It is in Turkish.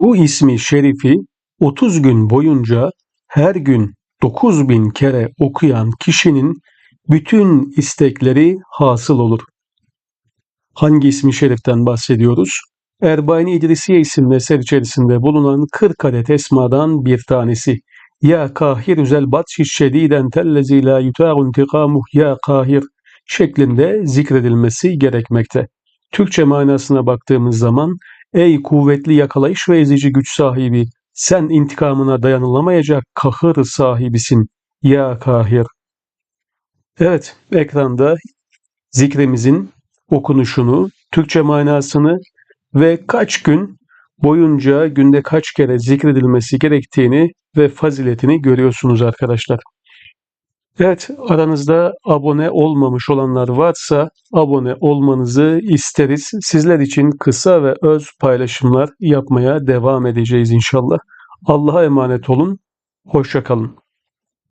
Bu ismi şerifi 30 gün boyunca her gün 9000 kere okuyan kişinin bütün istekleri hasıl olur. Hangi ismi şeriften bahsediyoruz? Erbain İdrisiye isimli eser içerisinde bulunan 40 adet esmadan bir tanesi. Ya kahir üzel batşi şediden tellezi la yuta'u intikamuh ya kahir şeklinde zikredilmesi gerekmekte. Türkçe manasına baktığımız zaman ey kuvvetli yakalayış ve ezici güç sahibi sen intikamına dayanılamayacak kahır sahibisin ya kahir. Evet ekranda zikrimizin okunuşunu, Türkçe manasını ve kaç gün boyunca günde kaç kere zikredilmesi gerektiğini ve faziletini görüyorsunuz arkadaşlar. Evet aranızda abone olmamış olanlar varsa abone olmanızı isteriz. Sizler için kısa ve öz paylaşımlar yapmaya devam edeceğiz inşallah. Allah'a emanet olun. Hoşça kalın.